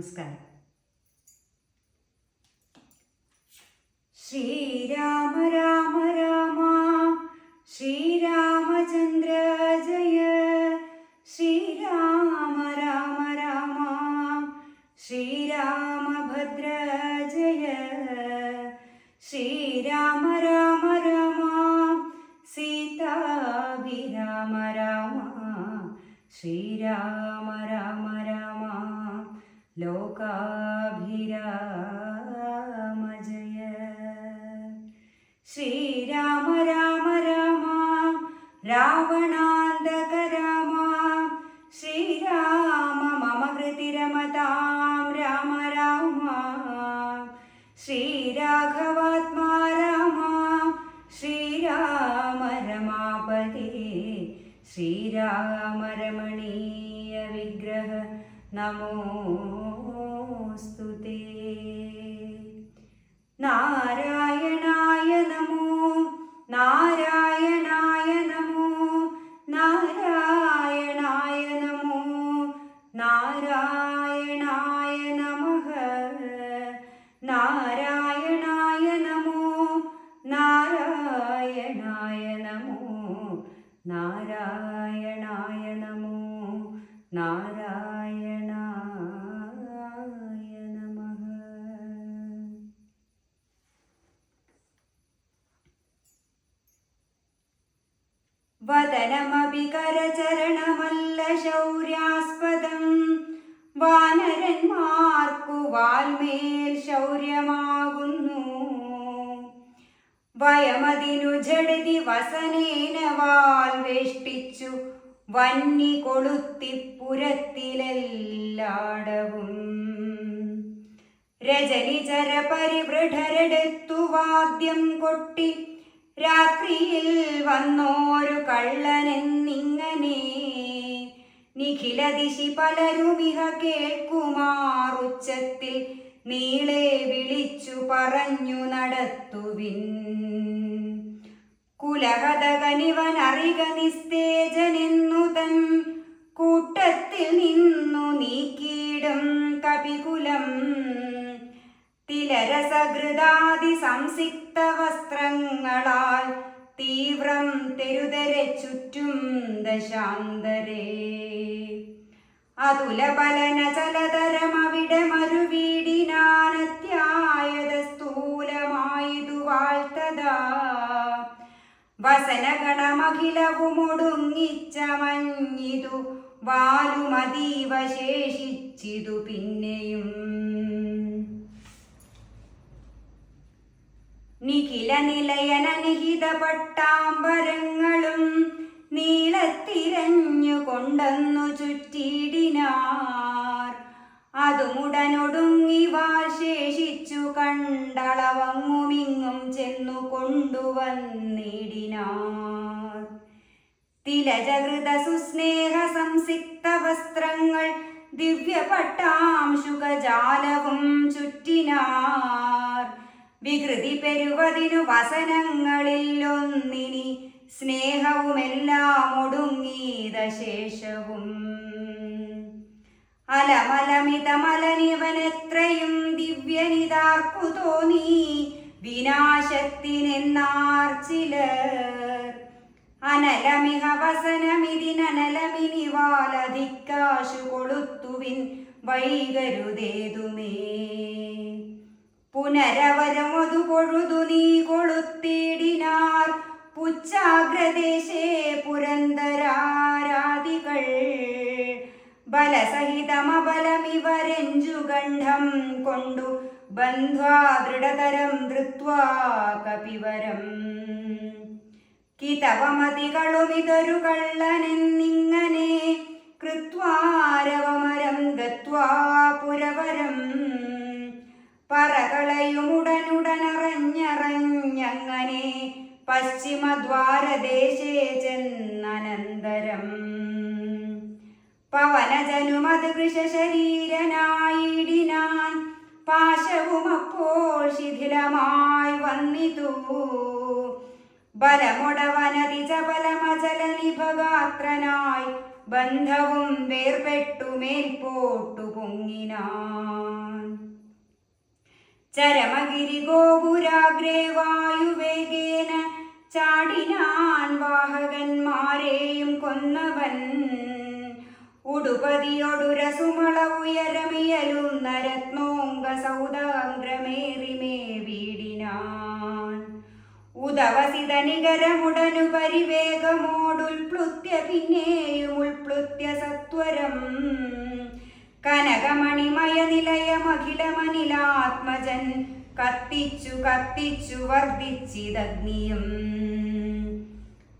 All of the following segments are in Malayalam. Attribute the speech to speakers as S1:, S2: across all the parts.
S1: നമസ്കാരം. ശ്രീരാമ രാമ രാമ ശ്രീരാമചന്ദ്ര ജയ ശ്രീരാമ രാമ രാമ ശ്രീരാമഭദ്ര ജയ ശ്രീരാമ രാമ രാമ സീതാഭിരാമ രാമ ശ്രീരാമ രാമ രാമ ലോകാഭിരാമ ജയ ശ്രീരാമ രാമ രാമ രാവണാന്തക രാമ ശ്രീരാമ മമ കൃതിരമതാം രാമ രാമ ശ്രീരാഘവാത്മാ രാമ ശ്രീരാമ രമാപതി ശ്രീരാമ രമണീയ വിഗ്രഹ. നമോസ്തു നാരായണായ നമോ. നാരായണായ കരചരണമല്ല ശൗര്യാസ്പദം. വാനരന്മാർക്കു വാൽമേൽ ശൗര്യമാകുന്നു. വയമതിനു ജടതി വസനേന വാൽ വേഷ്ടിച്ചു. വന്നി കൊളുത്തി പുരത്തിലെല്ലാടവും. രജനിചര പരിവൃഢരെടുത്തു വാദ്യം കൊട്ടി. രാത്രിയിൽ വന്നോരു കള്ളനെന്നിങ്ങനെ നിഖിലദിശി പലരുമിഹ കേൾക്കുമാറുച്ചത്തിൽ നീളെ വിളിച്ചു പറഞ്ഞു നടത്തുവിൻ. കുലകഥകനിവൻ അറിക നിസ്തേജനെന്നു തൻ കൂട്ടത്തിൽ നിന്നു നീക്കിയിടും കപികുലം. തിലരസകൃതാതി സംസിക്ത വസ്ത്രങ്ങളാൽ തീവ്രം തെരുതരെ ചുറ്റും ദശാന്തരേ. അതുലബലന ചലതരമവിടെ മരുവീടിനാനത്യായത സ്ഥൂലമായതു വസനഗണമഖിലവുമൊടുങ്ങിച്ച മഞ്ഞിതു വാലുമതീവ ശേഷിച്ചിതു പിന്നെയും നിഖില നിലയന നിഹിത പട്ടാമ്പരങ്ങളും നീളത്തിരഞ്ഞു കൊണ്ടെന്നു ചുറ്റിയിടിനാർ അതുമുടനൊടുങ്ങി വാശേഷിച്ചു കണ്ടളവങ്ങുമിങ്ങും ചെന്നു കൊണ്ടുവന്നിടിനാർ തിലജകൃത സുസ്നേഹ സംസിക്ത വസ്ത്രങ്ങൾ ദിവ്യപട്ടാംശുകജാലവും ചുറ്റിനാർ. വികൃതി പെരുവതിനു വസനങ്ങളിലൊന്നിനി സ്നേഹവുമെല്ലാം ഒടുങ്ങീത ശേഷവും. അലമലമിതമലനിവനെത്രയും ദിവ്യനിതാർക്കു തോന്നി വിനാശത്തിനെന്നാർ ചിലർ. അനലമിഹ വസനമിതിനലമിനിവാലധിക്കാശു കൊളുത്തുവിൻ വൈകരുതേതുമേ. പുനരവരമതു കൊഴുതു നീ കൊളുത്തിടിനാർ. പുച്ഛാഗ്രദേശേ പുരന്തരാരാധികൾ. ബലസഹിതമബലമിവരഞ്ചുഗണ്ഠം കൊണ്ടു ബന്ധ്വാ ദൃഢതരം ധൃത്വാ കപിവരം. കിതവമതികളുമിതൊരു കള്ളനെന്നിങ്ങനെ കൃത്വാരവമരം ഗത്വാ പുരവരം. പറകളയുമുടനുടനറഞ്ഞറഞ്ഞങ്ങനെ പശ്ചിമദ്വാരദേശേ ചെന്നനന്തരം. പവനജനുമത് കൃശരീരനായിടിനാൻ പാശവുമപ്പോൾ ശിഥിലമായി വന്നിതു. ബലമൊടവനതി ചപലമചല നിഭഗാത്രനായി ബന്ധവും വേർപെട്ടു മേൽപോട്ടു പൊങ്ങിനാൻ. ചരമഗിരി ഗോപുരാഗ്രേ വായുവേഗേന ചാടിനാൻ വാഹകന്മാരെയും കൊന്നവൻ. ഉടുപതിയൊടുരസുമള ഉയരമിയലുന്ന രത്നോങ്ക സൗദാഗ്രമേറിമേ വീടിനാൻ ഉദവസിത നികരമുടനു പരിവേഗമോടുൽപ്ലുത്യ പിന്നെയും ഉൾപ്ലുത്യ സത്വരം. കനകമണിമയ നിലയമഖിലമനിലാത്മജൻ കത്തിച്ചു കത്തിച്ചു വർദ്ധിച്ചിതഗ്നിയും.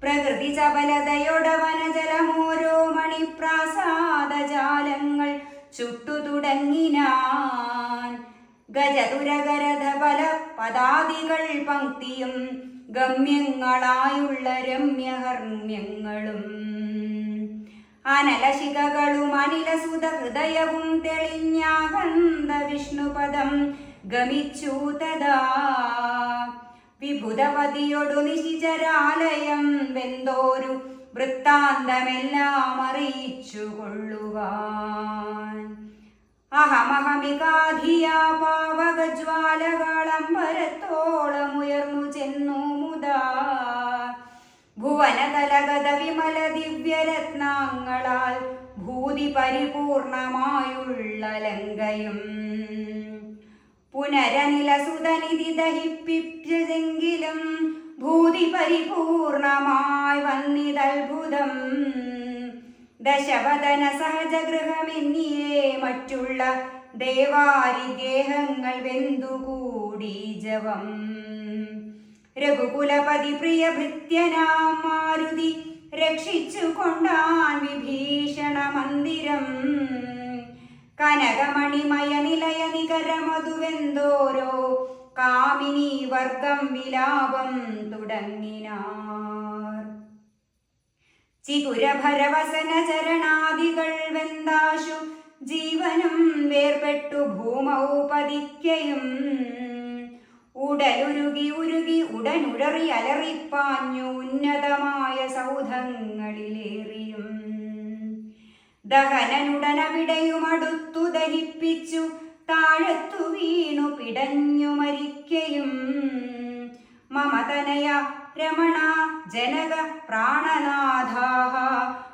S1: പ്രകൃതി ചപലതയൊടവനജലമോരോ മണിപ്രാസാദജാലങ്ങൾ ചുട്ടു തുടങ്ങിനാൻ. ഗജതുരകരഥ പല പദാദികൾ പങ്ക്തിയും ഗമ്യങ്ങളായുള്ള രമ്യഹർമ്യങ്ങളും അനലശികകളും അനിലസുത ഹൃദയവും തെളിഞ്ഞാകന്ത വിഷ്ണുപദം ഗമിച്ചു തഥാ. വിഭുതപതിയൊടു നിശിചരാലയം വെന്തോരു വൃത്താന്തമെല്ലാം അറിയിച്ചു കൊള്ളുവാൻ അഹമഹമികാധിയാ ഉയർന്നു ചെന്നു മുതാ. ഭുവനതലഗത വിമല ദിവ്യരത്നാങ്ങളാൽ ഭൂതി പരിപൂർണമായുള്ള ലങ്കയും പുനരനിലസുതനിധി ദഹിപ്പിച്ചതെങ്കിലും ഭൂതി പരിപൂർണമായി വന്നിതത്ഭുതം ദശവദന സഹജഗൃഹമെന്നിയേ മറ്റുള്ള ദേവാരി ദേഹങ്ങൾ വെന്തുകൂടി ജവം. രഘുകുലപതി പ്രിയ ഭൃത്യനാം മാരുതി രക്ഷിച്ചു കൊണ്ടാൻ വിഭീഷണ മന്ദിരം കനകമണിമയ നിലയ നികരമതുവെന്തോരോ കാമിനി വർഗം വിലാപം തുടങ്ങിനാർ. ചികുരഭരവസന ചരണാദികൾ വെന്താശു ജീവനും വേർപെട്ടു ഭൂമൗ പതിക്കയും ഉടലുരുകി ഉരുകി ഉടനുഴറി അലറിപ്പാഞ്ഞു ഉന്നതമായ സൗധങ്ങളിലേറിയും. ദഹനനുടനവിടയുമടുത്തു ധരിപ്പിച്ചു താഴത്തു വീണു പിടഞ്ഞു മരിക്കയും. മമതനയ രമണ ജനക പ്രാണനാഥാഹ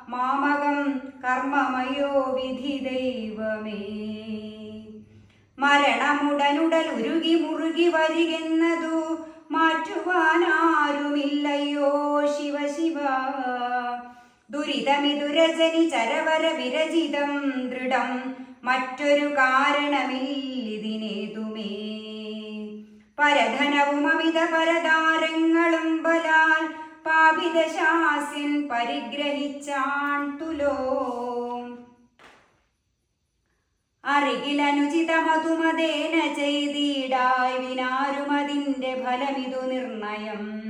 S1: മാമകം കർമ്മമയോ വിധി ദൈവമേ. മരണമുടനുടൽ ഉരുകി മുറുകി വരികെന്നതു മാറ്റുവാനാരുമില്ലയോ ശിവ ശിവ ദുരിതമിതുരജനി ചരവര വിരചിതം ദൃഢം മറ്റൊരു കാരണമില്ലിതിനേതുമേ. പരധനവും അമിത പരതാരങ്ങളും ബലാൽ പാപിതശാസ്യൻ പരിഗ്രഹിച്ചാൺ തുലോ. അറികിലനുചിതമതുമതേന ചെയ്തിടായി വിനാരുമതിന്റെ ഫലമിതു നിർണയം.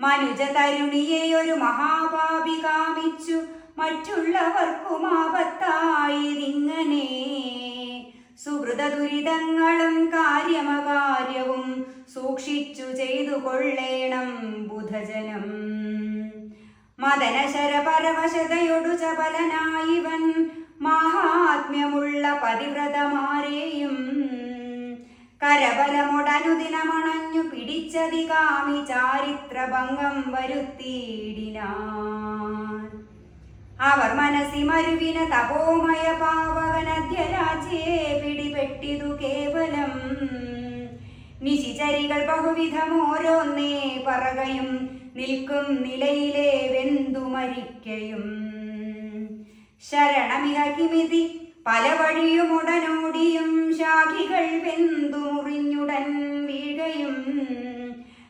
S1: മനുജ തരുണിയെ ഒരു മഹാപാപി കാമിച്ചു മറ്റുള്ളവർക്കും ആപത്തായതിങ്ങനെ. സുഹൃത ദുരിതങ്ങളും കാര്യമകാര്യവും സൂക്ഷിച്ചു ചെയ്തു കൊള്ളേണം ബുധജനം. മദനശര പരമശതയൊടു ചപലനായിവൻ പതിവ്രതമാരെയും കരബലമൊടനുദിനമണഞ്ഞു പിടിച്ചതി കാമി ചാരിത്രഭംഗം വരുത്തിയിടിനാ അവർ മനസ്സി മരുവിന തപോമയ പാവകനദ്യരാജ്യേ പിടിപെട്ടിതു കേവലം. നിശിചരികൾ ബഹുവിധം ഓരോന്നേ പറകയും നിൽക്കും നിലയിലെ വെന്തു മരിക്കയും പല വഴിയും ഉടനോടിയും ശാഖികൾ വെന്തു മുറിഞ്ഞുടൻ വീഴയും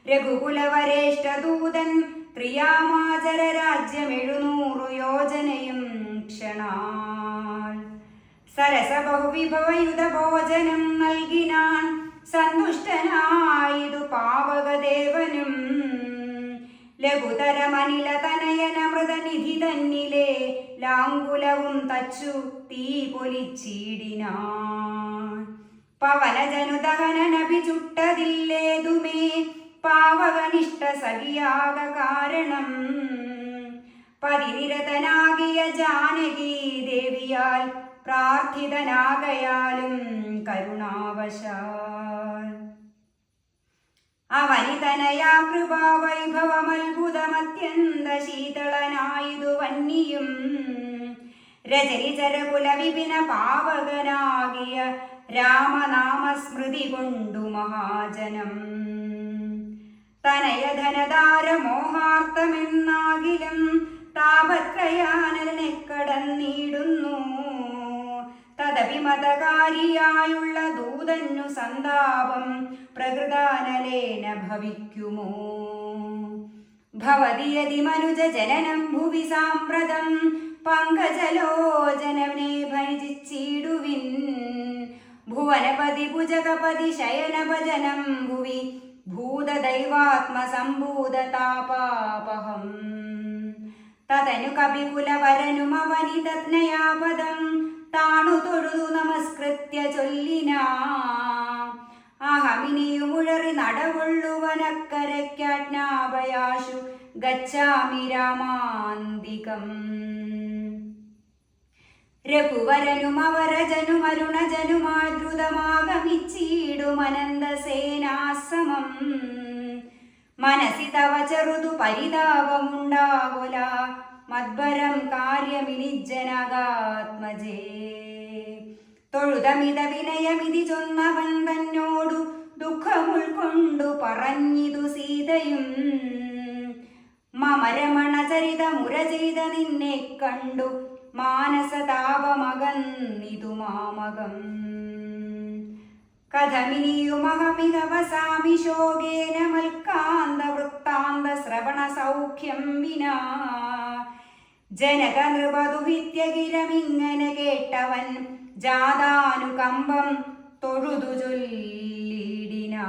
S1: രഘുകുലവരേഷ്ടദൂതൻ രാജ്യം എഴുന്നൂറു യോജനയും ക്ഷണാൽ. സരസ ബഹുവിഭവയുത ഭോജനം നൽകിനാൻ സന്തുഷ്ടനായതു പാവകദേവനും ലഘുതരമനില തനയന മൃതനിധി തന്നിലെ ലാങ്കുലവും തച്ചു തീ പൊലിച്ചിടിനാൻ പവനജനുദഹനനഭി ചുട്ടതില്ലേതുമേ പാവകനിഷ്ഠ സഖിയാക കാരണം പതിനിരതനാകിയ ജാനകി ദേവിയാൽ പ്രാർത്ഥിതനാകയാലും കരുണാവശാൽ. അവനിതനയാ കൃപാവൈഭവമത്ഭുതമത്യന്ത ശീതളനായതു വന്നിയും രചരിചരകുല വിപിന പാവകനാകിയ രാമനാമസ്മൃതി കൊണ്ടു മഹാജനം. തനയധനദാര മോഹാർത്ഥമെന്നാകിലും താപത്രയാനനെ കടന്നിടുന്നു. തദവിമതകാരിയായുള്ള ദൂതന്നു സന്താപം പ്രകൃതാനലേന ഭവിക്കുമോ? ഭവതിയതി മനുജ ജനനം ഭുവി സാമ്പ്രതം പങ്കജലോചനനെ ഭജിച്ചിടുവിൻ ഭുവനപതി ഭുജഗപതി ശയനഭജനം ഭുവി ഭൂതദൈവാത്മസംഭൂതതാപാപഹം. തതനു കപികുലവരനുമവനിതജ്ഞയാപദം താണു തൊഴുതു നമസ്കൃത്യ ചൊല്ലിനാം. അഹമിനിയും ഉഴറി നടവുള്ളുവനക്കരയ്ക്കാജ്ഞാപയാശു ഗച്ഛാമി രാമാന്തികം. രഘുവരനും രഘുവരനുമവരജനുമരുണജനുമാദ്രുതമാഗമിച്ചീടുമനന്തസേനാസമം മനസി തവ ചെറുതു പരിതാപമുണ്ടാകുല. മദ്ഭരം കാര്യമിനിജ്ജനകാത്മജേ. തൊഴുതമിത വിനയമിതി ചൊന്നവൻ തന്നോടു ദുഃഖമുൾക്കൊണ്ടു പറഞ്ഞിതു സീതയും. മമരമണ ചരിത മുര ചെയ്ത നിന്നെ കണ്ടു മാനസതാപമകന്നിതു മാമകം. കഥമിനിയുമഹമിതവസാമി ശോകേന മൽക്കാന്ത വൃത്താന്ത ശ്രവണ സൗഖ്യം വിനാ. ജനക നൃപതുഹിത്യകിരമിങ്ങനെ കേട്ടവൻ ജാതാനുകമ്പം തൊഴുതു ചൊല്ലിടിനാ.